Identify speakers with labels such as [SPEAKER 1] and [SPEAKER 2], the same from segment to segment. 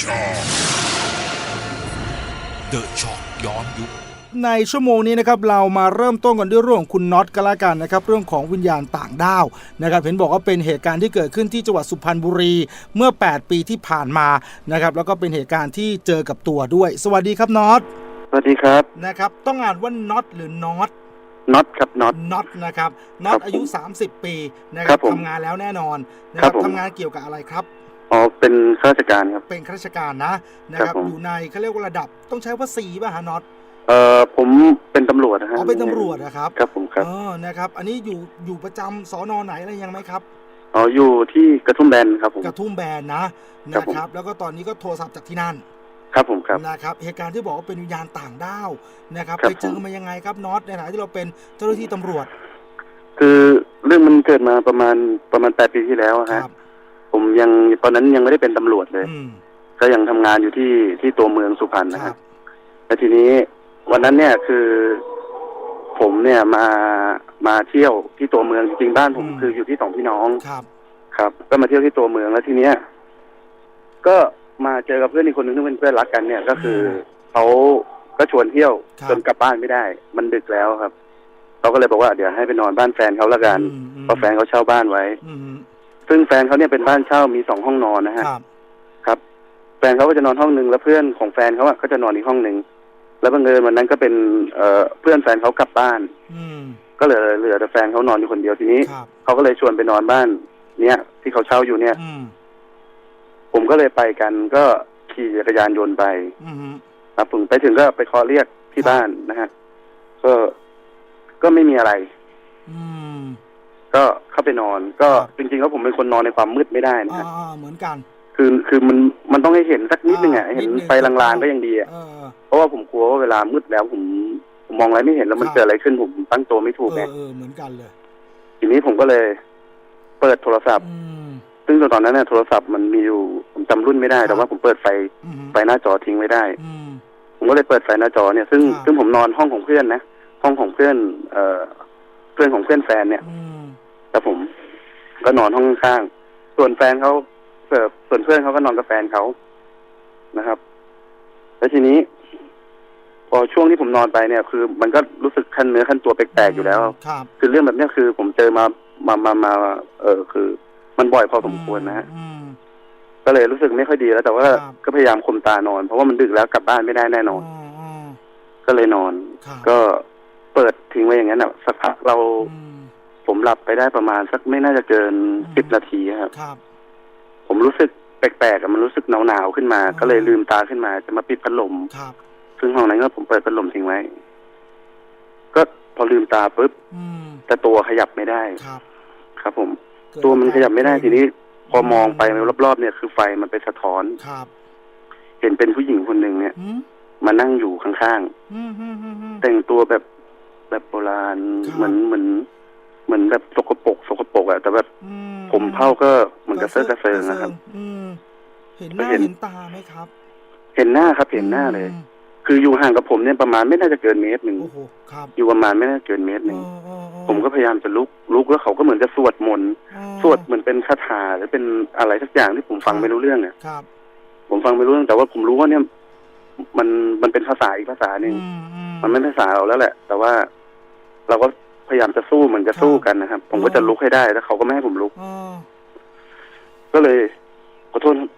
[SPEAKER 1] ช็อคเดอะช็อคย้อนยุค
[SPEAKER 2] ในชั่วโมงนี้นะครับเรามาเริ่มต้นกันด้วยเรื่องของคุณน็อตกันละกันนะครับเรื่องของวิญญาณต่างด้าวนะครับเห็นบอกว่าเป็นเหตุการณ์ที่เกิดขึ้นที่จังหวัดสุพรรณบุรีเมื่อ 8 ปีที่ผ่านมานะครับแล้วก็เป็นเหตุการณ์ที่เจอกับตัวด้วย สวัสดีครับน็อต
[SPEAKER 3] สวัสดีครับ
[SPEAKER 2] นะครับต้องอ่านว่าน็อตหรือน็อต
[SPEAKER 3] น็อตครับน็อต
[SPEAKER 2] น็อตนะครับน็อ
[SPEAKER 3] ครั
[SPEAKER 2] ต
[SPEAKER 3] บ
[SPEAKER 2] อายุ 30 ปีนะค
[SPEAKER 3] ครั
[SPEAKER 2] รับบ
[SPEAKER 3] ผม
[SPEAKER 2] ทำงานแล้วแน่นอนนะค
[SPEAKER 3] ครั
[SPEAKER 2] รับบ
[SPEAKER 3] ผม
[SPEAKER 2] ทำงานเกี่ยวกับอะไรครับ
[SPEAKER 3] อ๋อเป็นข้าราชการครับ
[SPEAKER 2] เป็นข้าราชการนะนะครับ
[SPEAKER 3] ครับผม
[SPEAKER 2] อยู่ในเขาเรียกว่าระดับต้องใช้ว่าสีป่ะฮะน็อต
[SPEAKER 3] เอ่อผมเป็นตำรวจนะฮะ
[SPEAKER 2] อ๋อเป็นตำรวจนะครับ
[SPEAKER 3] ครับผมครับ
[SPEAKER 2] เออนะครับ อันนี้อยู่อยู่ประจำสอนอไหนอะไรยังไหมครับ
[SPEAKER 3] อ๋ออยู่ที่กระทุ่มแบนครับผม
[SPEAKER 2] กระทุ่มแบนนะ
[SPEAKER 3] ครั
[SPEAKER 2] นะ
[SPEAKER 3] บผม
[SPEAKER 2] ครับ แล้วก็ตอนนี้ก็โทรศัพท์จากที่นั่น
[SPEAKER 3] ครับผมครับ
[SPEAKER 2] นะครับเหตุการณ์ที่บอกว่าเป็นวิญญาณต่างด้าวนะครับ
[SPEAKER 3] ครับ
[SPEAKER 2] ไปเจอมายังไงครับน็อตในฐานะที่เราเป็นเจ้าหน้าที่ตำรวจ
[SPEAKER 3] คือเรื่องมันเกิดมาประมาณประมาณแปดปีที่แล้วอะ
[SPEAKER 2] ค
[SPEAKER 3] ฮะ
[SPEAKER 2] รับ
[SPEAKER 3] ผมยังตอนนั้นยังไม่ได้เป็นตำรวจเลย
[SPEAKER 2] อืม
[SPEAKER 3] ก็ยังทำงานอยู่ที่ที่ตัวเมืองสุพรรณนะ
[SPEAKER 2] ครั
[SPEAKER 3] ฮะ
[SPEAKER 2] บ
[SPEAKER 3] แล้วทีนี้วันนั้นเนี่ยคือ ผมเนี่ยมามาเที่ยวที่ตัวเมืองจริงๆบ้านผมคืออยู่ที่สองพี่น้อง
[SPEAKER 2] ครับ
[SPEAKER 3] ครับ ก็มาเที่ยวที่ตัวเมืองแล้วทีเนี้ยก็มาเจอกับเพื่อนอีกคนนึงที่เป็นเพื่อนรักกันเนี่ยก็คือเขาก็ชวนเที่ยว
[SPEAKER 2] ครับ
[SPEAKER 3] จนกลับบ้านไม่ได้ มันดึกแล้วครับเขาก็เลยบอกว่าเดี๋ยวให้ไปนอนบ้านแฟนเขาละกัน
[SPEAKER 2] อืมอืม
[SPEAKER 3] เพราะแฟนเขาเช่าบ้านไว้
[SPEAKER 2] อืม
[SPEAKER 3] ซึ่งแฟนเขาเนี่ยเป็นบ้านเช่ามีสองห้องนอนนะฮะ
[SPEAKER 2] ครับ
[SPEAKER 3] ครับแฟนเขาก็จะนอนห้องหนึ่งแล้วเพื่อนของแฟนเขาอะก็จะนอนอีกห้องหนึ่งแล้วบังเอิญวันนั้นก็เป็นเอ่อเพื่อนแฟนเขากลับบ้าน
[SPEAKER 2] อืม
[SPEAKER 3] ก็เหลือเหลือแต่แฟนเขานอนอยู่คนเดียวทีนี้
[SPEAKER 2] ครับ
[SPEAKER 3] เขาก็เลยชวนไปนอนบ้าน เนี้ยที่เขาเช่าอยู่เนี่ย
[SPEAKER 2] อืม
[SPEAKER 3] ผมก็เลยไปกันก็ขี่จักรยานยนต์ไป
[SPEAKER 2] อืม
[SPEAKER 3] ครับผมไปถึงก็ไปเคาะเรียกที่
[SPEAKER 2] ครับ
[SPEAKER 3] บ้านนะฮะก็ก็ไม่มีอะไร
[SPEAKER 2] อืม
[SPEAKER 3] ก็เข้าไปนอน ก็
[SPEAKER 2] ครับ
[SPEAKER 3] จริงๆแล้วผมเป็นคนนอนในความมืดไม่ได้นะ
[SPEAKER 2] อ่า
[SPEAKER 3] ฮะ
[SPEAKER 2] อ่าเหมือนกัน
[SPEAKER 3] คือคือมันมันต้องให้เห็นสักนิดนึงอะ
[SPEAKER 2] อ่า
[SPEAKER 3] เห็น
[SPEAKER 2] นิดนึง
[SPEAKER 3] ไฟลางๆก็ยังดีอะ
[SPEAKER 2] เออ
[SPEAKER 3] เพราะว่าผมกลัวว่าเวลามืดแล้วผมผมมองอะไรไม่เห็นแล้วมัน
[SPEAKER 2] ครับ
[SPEAKER 3] เกิดอะไรขึ้นผมตั้งตัวไม่ถูก
[SPEAKER 2] เอ
[SPEAKER 3] ไง
[SPEAKER 2] อเออเหมือนกันเลย
[SPEAKER 3] ทีนี้ผมก็เลย เปิดโทรศัพท์
[SPEAKER 2] อืม
[SPEAKER 3] ซึ่งตอนนั้นเนี่ยโทรศัพท์มันมีอยู่ผมจำรุ่นไม่ได้
[SPEAKER 2] ครับ
[SPEAKER 3] แต่ว่าผมเปิดไฟ
[SPEAKER 2] อืม
[SPEAKER 3] ไฟหน้าจอทิ้งไว้ได้
[SPEAKER 2] อืม
[SPEAKER 3] ผมก็เลยเปิดไฟหน้าจอเนี่ย ซึ่ง
[SPEAKER 2] ครับ
[SPEAKER 3] ซึ่งผมนอนห้องของเพื่อนนะ ห้องของเพื่อน เอ่อเพื่อนของเพื่อนแฟนเนี่ย
[SPEAKER 2] อืม
[SPEAKER 3] แต่ผม ก็นอนห้องข้างๆส่วนแฟนเขาเอ่อส่วนเพื่อนเขาก็นอนกับแฟนเขานะครับ แล้วทีนี้ พอช่วงที่ผมนอนไปเนี่ย คือ มันก็รู้สึกขั้นเนื้อขั้นตัวแปลกๆอยู่แล้ว
[SPEAKER 2] ครับ
[SPEAKER 3] คือเรื่องแบบเนี้ยคือ ผมเจอมามามามา เออคือ มันบ่อยพอสมควรนะฮะ
[SPEAKER 2] อืม
[SPEAKER 3] ก็เลยรู้สึกไม่ค่อยดีแล้ว แต่ว่า
[SPEAKER 2] ครับ
[SPEAKER 3] ก็พยายามคมตานอน เพราะว่ามันดึกแล้วกลับบ้านไม่ได้แน่นอน
[SPEAKER 2] อืมอืม
[SPEAKER 3] ก็เลยนอน
[SPEAKER 2] ครับ
[SPEAKER 3] ก็เปิดทิ้งไว้อย่างนั้นอะสักพักเรา
[SPEAKER 2] อืม
[SPEAKER 3] ผมหลับไปได้ประมาณสักไม่น่าจะเกิน
[SPEAKER 2] อืม
[SPEAKER 3] สิบนาทีครับ
[SPEAKER 2] ครับ
[SPEAKER 3] ผมรู้สึกแปลกๆอะมันรู้สึกหนาวๆขึ้นมา
[SPEAKER 2] อ๋อ
[SPEAKER 3] ก็เลยลืมตาขึ้นมา จะมาปิดพัดลม
[SPEAKER 2] ครับ
[SPEAKER 3] ซึ่งห้องนั้นก็ผมเปิดพัดลมทิ้งไว้ ก็พอลืมตาปุ๊บ
[SPEAKER 2] อืม
[SPEAKER 3] แต่ตัวขยับไม่ได้
[SPEAKER 2] ครับ
[SPEAKER 3] ครับ ผม
[SPEAKER 2] เกิด
[SPEAKER 3] ตัวมันขยับไม่ได้
[SPEAKER 2] อาการ
[SPEAKER 3] ทีนี้ พอมองไปรอบๆเนี่ยคือไฟมันไปสะท้อน
[SPEAKER 2] ครับ
[SPEAKER 3] เห็นเป็นผู้หญิงคนหนึ่งเนี่ย
[SPEAKER 2] อืม
[SPEAKER 3] มานั่งอยู่ข้าง
[SPEAKER 2] อืมอืมอืมอืม
[SPEAKER 3] ๆ แต่งตัวแบบแบบโบราณ
[SPEAKER 2] ครับ
[SPEAKER 3] เหมือนเหมือน เหมือนแบบสกปรกสกปรกอะแต่แบบ
[SPEAKER 2] อื
[SPEAKER 3] ผมเผาก็เหมือนกระเซาะกระเซิงนะครับ
[SPEAKER 2] อืมเห็นหน้า
[SPEAKER 3] เห็น
[SPEAKER 2] เห็นตาไหมครับ
[SPEAKER 3] เห็นหน้าครับเห็นหน้าเลย
[SPEAKER 2] อืม
[SPEAKER 3] คืออยู่ห่างกับผมเนี่ยประมาณไม่น่าจะเกินเมตรหนึ่ง
[SPEAKER 2] โอ้โหครับ
[SPEAKER 3] อยู่ประมาณไม่น่าเกินเมตรหนึ่ง
[SPEAKER 2] เออเออเออ
[SPEAKER 3] ผมก็พยายามจะลุกลุกแล้วเขาก็เหมือนจะสวดมนต์
[SPEAKER 2] เออ
[SPEAKER 3] สวดเหมือนเป็นคาถาหรือเป็นอะไรสักอย่างที่ผมฟังไม่รู้เรื่องอะ
[SPEAKER 2] ครับ
[SPEAKER 3] ผมฟังไม่รู้เรื่องแต่ว่าผมรู้ว่าเนี่ย มันมันเป็นภาษาอีกภาษาหนึ่ง
[SPEAKER 2] อืมอื
[SPEAKER 3] มันไม่ใช่ภาษาเราแล้วแหละ แต่ว่า เราก็ พยายามจะสู้เหมือนจะสู้กันนะครับ ผมก็จะลุกให้ได้แล้วเขาก็ไม่ให้ผมลุก
[SPEAKER 2] เออ
[SPEAKER 3] ก็เลยขอโทษครับ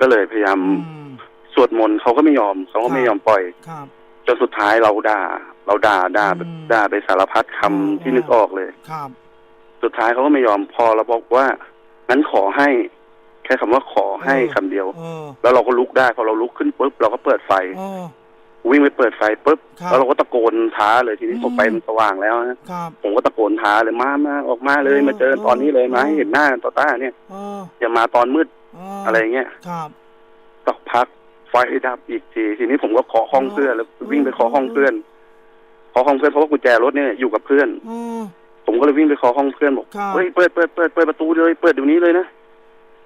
[SPEAKER 3] ก็เลยพยายาม
[SPEAKER 2] อืม
[SPEAKER 3] สวดมนต์เขาก็ไม่ยอมเขาก็ไม่ยอมปล่อย
[SPEAKER 2] ครับ
[SPEAKER 3] จนสุดท้ายเราด่า เราด่าด่าแบบ
[SPEAKER 2] อืม
[SPEAKER 3] ด่าไปสารพัดคำ
[SPEAKER 2] อืม
[SPEAKER 3] ที่นึกออกเลย
[SPEAKER 2] ครับ
[SPEAKER 3] สุดท้ายเขาก็ไม่ยอมพอเราบอกว่างั้นขอให้แค่คำว่าขอให้คำเดียว
[SPEAKER 2] เออ
[SPEAKER 3] แล้วเราก็ลุกได้พอเราลุกขึ้นปุ๊บเราก็เปิดไฟ
[SPEAKER 2] เออ
[SPEAKER 3] วิ่งไปเปิดไฟปุ๊บ
[SPEAKER 2] ครับ
[SPEAKER 3] แล้วเราก็ตะโกนท้าเลยทีนี้
[SPEAKER 2] อืม
[SPEAKER 3] พอไฟมันสว่างแล้วนะครับ ผมก็ตะโกนท้าเลยมามาออกมาเลย
[SPEAKER 2] เออ
[SPEAKER 3] มาเจอตอนนี้เลยมาให้
[SPEAKER 2] เออ
[SPEAKER 3] เห็นหน้าต่อตาเนี่ย
[SPEAKER 2] เออ
[SPEAKER 3] อย่ามาตอนมืด
[SPEAKER 2] เอะ
[SPEAKER 3] ไรอย่างเงี้ย
[SPEAKER 2] ครับ
[SPEAKER 3] สักพักไฟดับอีกทีทีนี้ผมก็ขอห้องเพื่อนแล้ววิ่งไปขอห้องเพื่อนขอห้องเพื่อนเพราะว่ากุญแจรถเนี่ยอยู่กับเพื่อน
[SPEAKER 2] เออ
[SPEAKER 3] ผมก็เลยวิ่งไปขอห้องเพื่อนบอก
[SPEAKER 2] ครับ
[SPEAKER 3] เฮ้ยเปิดเปิดเปิดเปิดประตูเลย เปิดเดี๋ยวนี้เลยนะ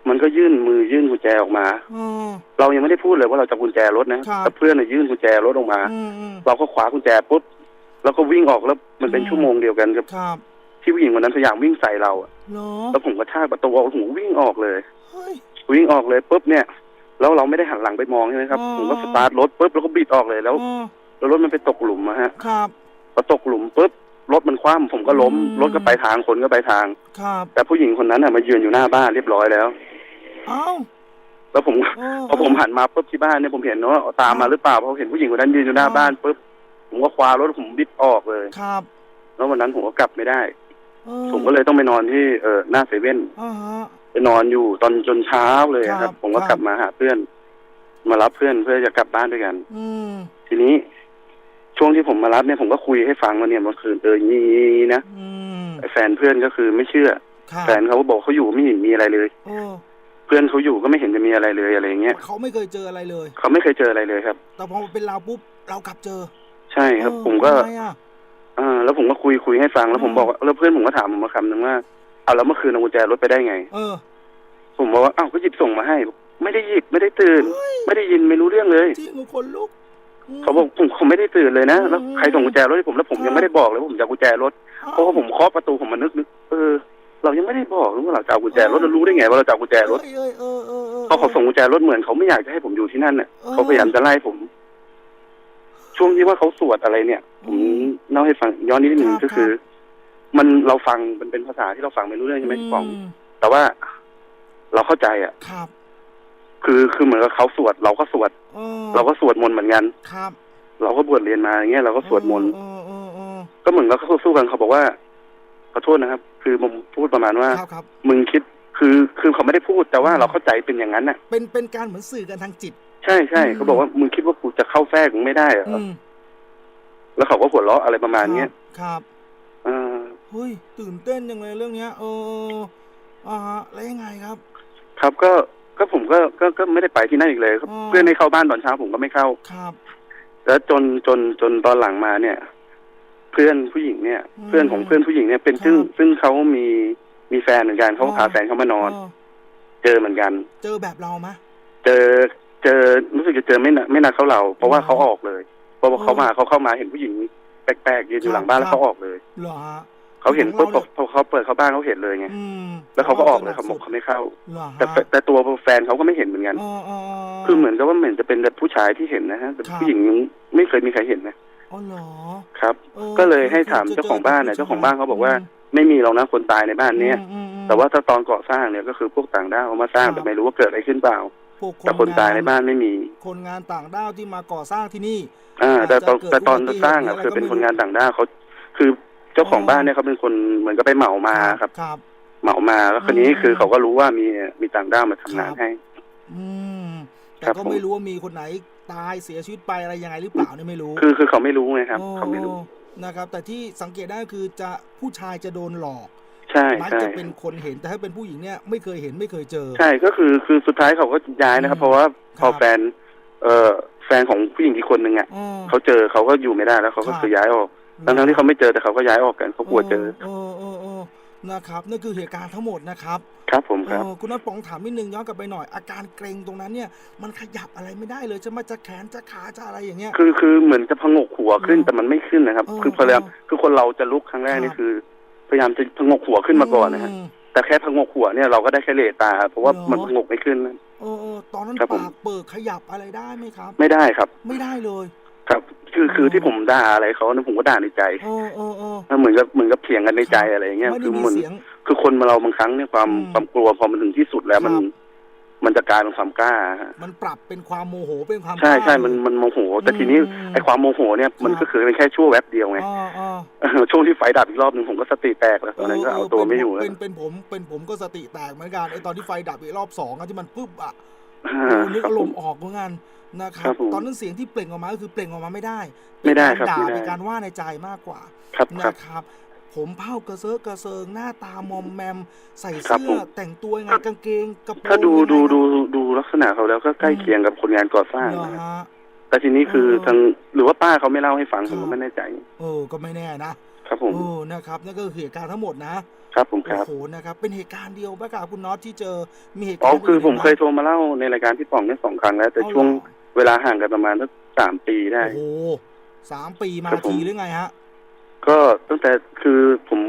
[SPEAKER 3] มันก็ยื่นมือยื่นกุญแจออกมา
[SPEAKER 2] เออ
[SPEAKER 3] เรายังไม่ได้พูดเลยว่าเราจะกุญแจรถนะครับ แต่เพื่อนน่ะยื่นกุญแจรถออกมา
[SPEAKER 2] อืมอืม
[SPEAKER 3] เราก็ขวากุญแจปุ๊บแล้วก็วิ่งออกแล้วมันเป็น
[SPEAKER 2] อืม
[SPEAKER 3] ชั่วโมงเดียวกันกับ
[SPEAKER 2] ครับ
[SPEAKER 3] ทที่ผู้หญิงคนนั้นพยายามวิ่งใส่เราอะ
[SPEAKER 2] เหรอ
[SPEAKER 3] แล้วผมก็ชากประตูออกหูวิ่งออกเลย
[SPEAKER 2] เฮ้ย
[SPEAKER 3] วิ่งออกเลยปุ๊บเนี่ยแล้วเราไม่ได้หันหลังไปมองใช่ไหมครับ
[SPEAKER 2] อ๋อ
[SPEAKER 3] ผมก็สตาร์ทรถปุ๊บแล้วก็บิดออกเลยแล้ว
[SPEAKER 2] อ๋อ
[SPEAKER 3] แล้วรถมันไปตกหลุมอะฮะ
[SPEAKER 2] ครับ
[SPEAKER 3] พอตกหลุมปุ๊บรถมันคว่ำผมก็ล้ม
[SPEAKER 2] อืม
[SPEAKER 3] รถก็ไปทางคนก็ไปทาง
[SPEAKER 2] ครับ
[SPEAKER 3] แต่ผู้หญิงคนนั้นน่ะมายืนอยู่หน้าบ้านเรียบร้อยแล้ว
[SPEAKER 2] เอ้า
[SPEAKER 3] แล้วผม
[SPEAKER 2] เออ
[SPEAKER 3] พอผมหันมาปุ๊บที่บ้านเนี่ยผมเห็นว่าตามมาหรือเปล่าเพราะเห็นผู้หญิงคนนั้นยืนอยู่หน้า
[SPEAKER 2] อ๋อ
[SPEAKER 3] บ้านปุ๊บผมก็คว้ารถผมบิดออกเลย
[SPEAKER 2] ครับ
[SPEAKER 3] แล้ววันนั้นผมก็กลับไม่ได้
[SPEAKER 2] ออ
[SPEAKER 3] ผมก็เลยต้องไปนอนที่เออหน้าเซเว่น
[SPEAKER 2] อ่าฮะ
[SPEAKER 3] ไปนอนอยู่ตอนจนเช้าเลยอะค
[SPEAKER 2] ครั
[SPEAKER 3] รับ
[SPEAKER 2] บ
[SPEAKER 3] ผมก็
[SPEAKER 2] ครับ
[SPEAKER 3] กลับ มาหาเพื่อน มารับเพื่อนเพื่อจะกลับบ้านด้วยกัน
[SPEAKER 2] อืม
[SPEAKER 3] ทีนี้ ช่วงที่ผมมารับเนี่ยผมก็คุยให้ฟังว่าเนี่ยเมื่อคืนเอออย่างนี้นะ
[SPEAKER 2] อืม
[SPEAKER 3] ไอ้แฟนเพื่อนก็คือไม่เชื่อ
[SPEAKER 2] ครับ
[SPEAKER 3] แฟนเขาก็บอกเขาอยู่ไม่เห็นมีอะไรเลย
[SPEAKER 2] โอ้
[SPEAKER 3] เพื่อนเขาอยู่ก็ไม่เห็นจะมีอะไรเลยอะไรอย่างเงี้ย
[SPEAKER 2] เขาไม่เคยเจออะไรเลย
[SPEAKER 3] เขาไม่เคยเจออะไรเลยครับ
[SPEAKER 2] แต่พอเป็นเราปุ๊บเรากลับเจอ
[SPEAKER 3] ใช่ครับ
[SPEAKER 2] เออ
[SPEAKER 3] ผมก็
[SPEAKER 2] ทำไมอะ
[SPEAKER 3] เออแล้วผมก็คุยคุยให้ฟังแล้วผม
[SPEAKER 2] อืม
[SPEAKER 3] บอกว่าแล้วเพื่อนผมก็ถามผมมาคำหนึ่งว่าเอาแล้วเมื่อคืนเอากุญแจรถไปได้ไง
[SPEAKER 2] เออ
[SPEAKER 3] ผมบอกว่าอ้าวก็หยิบส่งมาให้ ไม่ได้หยิบไม่ได้ตื่น
[SPEAKER 2] เฮ้ย
[SPEAKER 3] ไม่ได้ยินไม่รู้เรื่องเลย
[SPEAKER 2] จริงเหรอคนลุกม
[SPEAKER 3] เขาบอกผมผมไม่ได้ตื่นเลยนะ
[SPEAKER 2] อืม
[SPEAKER 3] แล้วใครส่งกุญแจรถให้ผมแล้วผมยังไม่ได้บอกเลยว่าผมจะเอากุญแจรถเพราะว่าผมเคาะประตูผมมานึกนึกเออ เรายังไม่ได้บอกเลยว่าเราจะเอากุญแจรถเรารู้ได้ไงว่าเราจะเอากุญแจรถ
[SPEAKER 2] เอ้ยเอ้ยเออเออเออ
[SPEAKER 3] เพราะเขาส่งกุญแจรถเหมือนเขาไม่อยากจะให้ผมอยู่ที่นั่นน่ะ
[SPEAKER 2] เออ
[SPEAKER 3] เขาพยายามจะไล่ผม ช่วงที่ว่าเขาสวดอะไรเนี่ย ผม
[SPEAKER 2] อืม
[SPEAKER 3] เล่าให้ฟังย้อนนิดหนึ่ง
[SPEAKER 2] ครับ
[SPEAKER 3] ก็คือ มันเราฟังมันเป็นภาษาที่เราฟังไม่รู้เรื่องใช่ไหมพี่ป๋อง
[SPEAKER 2] ม
[SPEAKER 3] แต่ว่าเราเข้าใจอะ
[SPEAKER 2] ครับ
[SPEAKER 3] คือคือเหมือนกับเขาสวด เราก็สวด
[SPEAKER 2] เออ
[SPEAKER 3] เราก็สวดมนต์เหมือนกัน
[SPEAKER 2] ครับ
[SPEAKER 3] เราก็บวชเรียนมาอย่างเงี้ยเราก็สวดมนต์
[SPEAKER 2] เออเออเออ
[SPEAKER 3] ก็เหมือนกับเขาสู้กันเขาบอกว่าข อโทษนะครับ คือผมพูดประมาณว่า
[SPEAKER 2] ครับครับ
[SPEAKER 3] มึงคิดคือคือเขาไม่ได้พูดแต่ว่าเราเข้าใจเป็นอย่างนั้นน่ะ
[SPEAKER 2] เป็นเป็นการเหมือนสื่อกันทางจิต
[SPEAKER 3] ใช่ใช่
[SPEAKER 2] อืม
[SPEAKER 3] เขาบอกว่ามึงคิดว่ากูจะเข้าแทรกมึงไม่ได้เหรอ
[SPEAKER 2] อืม
[SPEAKER 3] แล้วเขาก็หัวเราะอะไรประมาณเนี้ย
[SPEAKER 2] ครับ
[SPEAKER 3] เออ
[SPEAKER 2] เฮ้ยตื่นเต้นยังเลยเรื่องเนี้ยเอออ่าฮะแล้วยังไงครับ
[SPEAKER 3] ครับก็ก็ผมก็ก็ก็ไม่ได้ไปที่นั่นอีกเลยครับ
[SPEAKER 2] อ๋อ
[SPEAKER 3] เพื่อนให้เข้าบ้านตอนเช้าผมก็ไม่เข้า
[SPEAKER 2] ครับ
[SPEAKER 3] แล้วจนจนจนตอนหลังมาเนี่ยเพื่อนผู้หญิงเนี่ย
[SPEAKER 2] อืม
[SPEAKER 3] เพื่อนของเพื่อนผู้หญิงเนี่ยเป็น
[SPEAKER 2] ครับ
[SPEAKER 3] ซึ่งซึ่งเขามีมีแฟนเหมือนกันเขา
[SPEAKER 2] อ๋อ
[SPEAKER 3] พาแฟนเขามานอน
[SPEAKER 2] เออ
[SPEAKER 3] เจอเหมือนกัน
[SPEAKER 2] เจอแบบเรามะ
[SPEAKER 3] เจอเจอรู้สึกจะเจอไม่นานไม่นานเท่าเรา เพราะว่า
[SPEAKER 2] อ๋อ
[SPEAKER 3] เขาออกเลยเพราะว่า
[SPEAKER 2] อ๋อ
[SPEAKER 3] เขามาเขาเข้ามาเห็นผู้หญิงแปลกๆยืนอยู่หลังบ้าน
[SPEAKER 2] ครับ
[SPEAKER 3] แล้วเขาออกเลย
[SPEAKER 2] เหรอฮะ
[SPEAKER 3] เขาเห็นปุ๊บ
[SPEAKER 2] ของ
[SPEAKER 3] พอพอเขาเปิดเข้าบ้านเขาเห็นเลยไง
[SPEAKER 2] อืม
[SPEAKER 3] แล้วเขาก็ออกเลยเขาบอกเขาไม่เข้า
[SPEAKER 2] เหรอฮะ
[SPEAKER 3] แต่แฟแต่ตัวแฟนเขาก็ไม่เห็นเหมือนกัน
[SPEAKER 2] เออเออ
[SPEAKER 3] คือเหมือนกับว่าเหมือนจะเป็นแบบผู้ชายที่เห็นนะฮะแต่
[SPEAKER 2] ครับ
[SPEAKER 3] ผู้หญิงไม่เคยมีใครเห็นนะ
[SPEAKER 2] อ๋อเหรอ
[SPEAKER 3] ครับ
[SPEAKER 2] ออ
[SPEAKER 3] ก็เลยให้ถาม
[SPEAKER 2] คื
[SPEAKER 3] เจ้าของบ้านน่ะ
[SPEAKER 2] จ
[SPEAKER 3] เจ้าของบ้านเขาบอกว่า
[SPEAKER 2] ม
[SPEAKER 3] ไม่มีหรอกนะคนตายในบ้านเนี้ย
[SPEAKER 2] อืมอืมอืม
[SPEAKER 3] แต่ว่าถ้าตอนก่อสร้างเนี่ยก็คือพวกต่างด้าวเขามาสร้าง
[SPEAKER 2] ครับ
[SPEAKER 3] แต่ไม่รู้ว่าเกิดอะไรขึ้นเปล่า
[SPEAKER 2] พวก
[SPEAKER 3] แต่คนตายในบ้านไม่มี
[SPEAKER 2] คนงานต่างด้าวที่มาก่อสร้างที่นี่
[SPEAKER 3] อ่า
[SPEAKER 2] อาจ
[SPEAKER 3] แต่ตอน
[SPEAKER 2] จะเกิด
[SPEAKER 3] แต่ตอน
[SPEAKER 2] อุบัติเหตุ
[SPEAKER 3] สร้างอะ
[SPEAKER 2] หรืออะไร
[SPEAKER 3] คือเป็น
[SPEAKER 2] ก็ไม่
[SPEAKER 3] คนงานต่างด้าวเขาคือเจ้าของ
[SPEAKER 2] อ๋อ
[SPEAKER 3] บ้านเนี่ยเขาเป็นคนเหมือนกับไปเหมามาครับ
[SPEAKER 2] ครับ
[SPEAKER 3] เหมามาแล้วคนนี้
[SPEAKER 2] อืม
[SPEAKER 3] คือเขาก็รู้ว่ามีมีต่างด้าวมาทำงาน
[SPEAKER 2] ครับ
[SPEAKER 3] ให้
[SPEAKER 2] อืม แต่
[SPEAKER 3] ครับ
[SPEAKER 2] ก็
[SPEAKER 3] ผม
[SPEAKER 2] ไม่รู้ว่ามีคนไหนตายเสียชีวิตไปอะไรยังไงหรือเปล่าเนี่ยไม่รู้
[SPEAKER 3] คือคือเขาไม่รู้ไงครับ
[SPEAKER 2] โอ้
[SPEAKER 3] เขาไม่รู้
[SPEAKER 2] นะครับ แต่ที่สังเกตได้คือจะผู้ชายจะโดนหลอก
[SPEAKER 3] ใช่
[SPEAKER 2] มัก
[SPEAKER 3] ใช่
[SPEAKER 2] จะเป็นคนเห็นแต่ถ้าเป็นผู้หญิงเนี่ยไม่เคยเห็นไม่เคยเจอ
[SPEAKER 3] ใช่ก็คือคือสุดท้ายเขาก็ย้ายนะครับ
[SPEAKER 2] อืม
[SPEAKER 3] เพราะว่าพอ
[SPEAKER 2] ครับ
[SPEAKER 3] แฟน เอ่อแฟนของผู้หญิงอีกคนนึงอะ
[SPEAKER 2] อ๋อ
[SPEAKER 3] เขาเจอเขาก็อยู่ไม่ได้แล้วเขาก็
[SPEAKER 2] ครับ
[SPEAKER 3] คือย้ายออกทั้งทั้งๆที่เขาไม่เจอแต่เขาก็ย้ายออกกันเขากลัวเจอ
[SPEAKER 2] นะครับนั่นคือเหตุการณ์ทั้งหมดนะครับ
[SPEAKER 3] ครับผมครับ
[SPEAKER 2] เออคุณนัทปองถามนิดนึงย้อนกลับไปหน่อยอาการเกรงตรงนั้นเนี่ยมันขยับอะไรไม่ได้เลยจะมาจะแขนจะขาจะอะไรอย่างเงี้ย
[SPEAKER 3] คือคือเหมือนจะพงกหัวขึ้น
[SPEAKER 2] อืม
[SPEAKER 3] แต่มันไม่ขึ้นนะครับ
[SPEAKER 2] เออ
[SPEAKER 3] คือพยายาม
[SPEAKER 2] เออ
[SPEAKER 3] คือคนเราจะลุกครั้งแรก
[SPEAKER 2] ครับ
[SPEAKER 3] นี่คือ พยายามจะพงกหัวขึ้นมาก่อนนะฮะ
[SPEAKER 2] ม
[SPEAKER 3] แต่แค่พงกหัวเนี่ยเราก็ได้แค่เลตา เพราะว่า
[SPEAKER 2] เหรอ
[SPEAKER 3] มันพงกไม่ขึ้นนะ
[SPEAKER 2] เออเออตอนนั้น
[SPEAKER 3] ครับผม
[SPEAKER 2] ปากเปิดขยับอะไรได้ไหมครับ
[SPEAKER 3] ไม่ได้ครับ
[SPEAKER 2] ไม่ได้เลย
[SPEAKER 3] ครับ คือคือ
[SPEAKER 2] อ๋อ
[SPEAKER 3] ที่ผมด่าอะไรเขาเนี่ยผมก็ด่าในใจ
[SPEAKER 2] เออเออเออ
[SPEAKER 3] เหมือนกับเหมือนกับเถียงกันในใจอะไรอย่างเงี้ย
[SPEAKER 2] ไม่
[SPEAKER 3] คื
[SPEAKER 2] ได้
[SPEAKER 3] อ
[SPEAKER 2] มี
[SPEAKER 3] เหมือน
[SPEAKER 2] เสียง
[SPEAKER 3] คือคนเราบางครั้งเนี่ยความ
[SPEAKER 2] อืม
[SPEAKER 3] ความกลัวพอมันถึงที่สุดแล้วมัน
[SPEAKER 2] ครับ
[SPEAKER 3] มันจะกลายเป็นความกล้าฮะ
[SPEAKER 2] มันปรับเป็นความโมโหเป็นความ
[SPEAKER 3] ใช่ใช่
[SPEAKER 2] กล้า
[SPEAKER 3] มัน
[SPEAKER 2] เลย
[SPEAKER 3] มันโมโห แต่ทีนี้
[SPEAKER 2] อืม
[SPEAKER 3] ไอ้ความโมโหเนี่ยมัน
[SPEAKER 2] ครับ
[SPEAKER 3] ก็คือเป็นแค่ชั่วแวบเดียวไง
[SPEAKER 2] อ๋ออ๋อ
[SPEAKER 3] เออช่วงที่ไฟดับอีกรอบหนึ่งผมก็สติแตกแล้วตอนนั้นก็เอาตัวไม่อยู่แล้ว
[SPEAKER 2] เป็นเป็นผมเป็นผมก็สติแตกเหมือนกันไอตอนที่ไฟดับอีกรอบสองอะที่มันปุ๊บอะ
[SPEAKER 3] อ่า
[SPEAKER 2] โอ้ นึก
[SPEAKER 3] ครับ
[SPEAKER 2] อาร
[SPEAKER 3] ผม
[SPEAKER 2] ณ์ออกเหมือนกันนะค
[SPEAKER 3] ค
[SPEAKER 2] รั
[SPEAKER 3] รั
[SPEAKER 2] บบ
[SPEAKER 3] ผม
[SPEAKER 2] ตอนนั้นเสียงที่เปล่งออกมาก็คือเปล่งออกมาไม่ได้
[SPEAKER 3] ไม่ได้
[SPEAKER 2] เป็น
[SPEAKER 3] ครับ
[SPEAKER 2] การด่า
[SPEAKER 3] ไม่ได้
[SPEAKER 2] เป็นการว่าในใจมากกว่า
[SPEAKER 3] ครับครับ
[SPEAKER 2] นะครับ ผมเผ้ากระเซาะกระเซิงหน้าตามอมแมม ใส่
[SPEAKER 3] ครับ
[SPEAKER 2] เสื้อ
[SPEAKER 3] ผม
[SPEAKER 2] แต่งตัวยังไงกางเกงกระโปรง
[SPEAKER 3] ถ้าดู
[SPEAKER 2] ยังไง
[SPEAKER 3] ดู
[SPEAKER 2] ครับ
[SPEAKER 3] ดูดูลักษณะเขาแล้วก็ใกล้
[SPEAKER 2] อืม
[SPEAKER 3] เคียงกับคนงานก่อสร้าง
[SPEAKER 2] เหรอ
[SPEAKER 3] นะฮะ
[SPEAKER 2] ฮะ
[SPEAKER 3] แต่ทีนี้คือ
[SPEAKER 2] เออ
[SPEAKER 3] ทางหรือว่าป้าเขาไม่เล่าให้ฟัง
[SPEAKER 2] ครั
[SPEAKER 3] ผ
[SPEAKER 2] บ
[SPEAKER 3] มก็ไม่แน่ใจ
[SPEAKER 2] เออก็ไม่แน่นะ ครับ
[SPEAKER 3] ผม
[SPEAKER 2] เออนะครับนั่นก็คือเหตุการณ์ทั้งหมดนะครับ
[SPEAKER 3] ผมค
[SPEAKER 2] โอ้
[SPEAKER 3] รับ
[SPEAKER 2] โหนะครับ เป็นเหตุการณ์เดียวปะครับคุณน็อตที่เจอมีเหตุ
[SPEAKER 3] อ๋
[SPEAKER 2] กา
[SPEAKER 3] อ
[SPEAKER 2] รณ์
[SPEAKER 3] คือผม
[SPEAKER 2] นไห
[SPEAKER 3] เคยโทรมาเล่าในรายการพี่ป๋องเนี่ยสองครั้งแล้ว แต่
[SPEAKER 2] เอาเหรอ
[SPEAKER 3] ช่วงเวลาห่างกันประมาณสักสามปีได้
[SPEAKER 2] โอ้โหสามปีมา
[SPEAKER 3] ครับผม
[SPEAKER 2] ทีหรือไงฮะ
[SPEAKER 3] ก็ตั้งแต่คือผม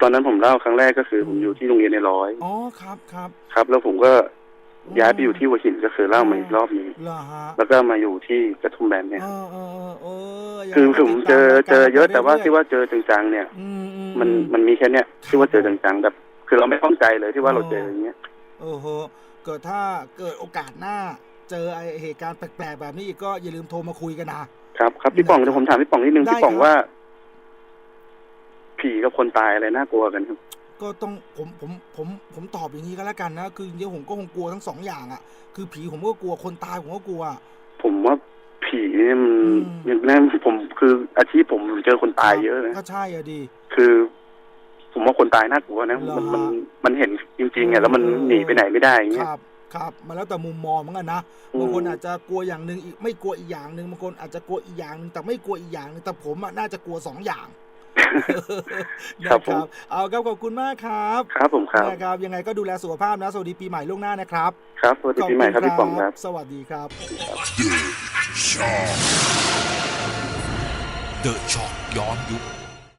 [SPEAKER 3] ตอนนั้นผมเล่าครั้งแรกก็คือผมอยู่ที่โรงเรียนในร้อย
[SPEAKER 2] อ๋อครับครับ
[SPEAKER 3] ครับ แล้วผมก็ ย้ายไปอยู่ที่หัวหินก็คือเล่ามาอีกรอบหนึง
[SPEAKER 2] เหรอฮะ
[SPEAKER 3] แล้วก็มาอยู่ที่กระทุ่มแบนเนี่ย
[SPEAKER 2] เออเออเออเออยังไง
[SPEAKER 3] คือ
[SPEAKER 2] ก็
[SPEAKER 3] ผม
[SPEAKER 2] ติด
[SPEAKER 3] เจอ
[SPEAKER 2] ตามรายการ
[SPEAKER 3] เจอเยอะแต่ว่า
[SPEAKER 2] รื่
[SPEAKER 3] ที่
[SPEAKER 2] ยๆ
[SPEAKER 3] ว่าเจอจังๆเนี่ย
[SPEAKER 2] อืมอื
[SPEAKER 3] มัน
[SPEAKER 2] อื
[SPEAKER 3] มันมีแค่เนี้ยที่ว่าเจอจังๆแบบ คือเราไม่เข้าใจเลยที่ว่าเราเจออย่างเงี้ย
[SPEAKER 2] โอ้โหเกิดถ้าเกิดโอกาสหน้า เจอไอเหตุการณ์แปลกๆแบบนี้อีกก็อย่าลืมโทรมาคุยกันนะ
[SPEAKER 3] ครับครับพี่ป๋องเดี๋ยวผมถามพี่ป๋องนิดนึง
[SPEAKER 2] ได้
[SPEAKER 3] พี่ป๋อง
[SPEAKER 2] ครับ
[SPEAKER 3] ว่า ผีกับคนตายอะไรน่ากลัวกันครับ
[SPEAKER 2] ก็ต้องผมผมผมผมตอบอย่างนี้ก็แล้วกันนะคือจริงๆผมก็คงกลัวทั้งสองอย่างอะ คือผีผมก็กลัวคนตายผมก็กลัว
[SPEAKER 3] ผมว่าผีเนี่ยมัน
[SPEAKER 2] อืม
[SPEAKER 3] อย่างนั้นผมคืออาชีพผมเจอคนตายเยอะนะ
[SPEAKER 2] ก็ใช่อะดี
[SPEAKER 3] คือ ผมว่าคนตายน่ากลัวนะ
[SPEAKER 2] เหรอ
[SPEAKER 3] มันมัน
[SPEAKER 2] ฮะ
[SPEAKER 3] มันเห็นจริงๆอะแล้วมัน
[SPEAKER 2] เออ
[SPEAKER 3] หนีไปไหนไม่ได้อย่าง
[SPEAKER 2] ค
[SPEAKER 3] เงี้ย
[SPEAKER 2] รับครับมันแล้วแต่มุมมองเหมือนกันนะ
[SPEAKER 3] อืม
[SPEAKER 2] บางคนอาจจะกลัวอย่างหนึ่งอีกไม่กลัวอีกอย่างหนึ่งบางคนอาจจะกลัวอีกอย่างหนึ่งแต่ไม่กลัวอีกอย่างหนึ่งแต่ผมอะน่าจะกลัวสองอย่าง
[SPEAKER 3] ครับ
[SPEAKER 2] นะ
[SPEAKER 3] ผม
[SPEAKER 2] เอาครับขอบคุณมากครับ
[SPEAKER 3] ครับผมครับ
[SPEAKER 2] นะครับ ยังไงก็ดูแลสุขภาพนะ สวัสดีปีใหม่ล่วงหน้านะครับ
[SPEAKER 3] ครับ สวัสดีปีใหม่ครับพี่ป๋องครับ
[SPEAKER 2] สวัสดีครับ
[SPEAKER 1] เดอะช็อกย้อนยุค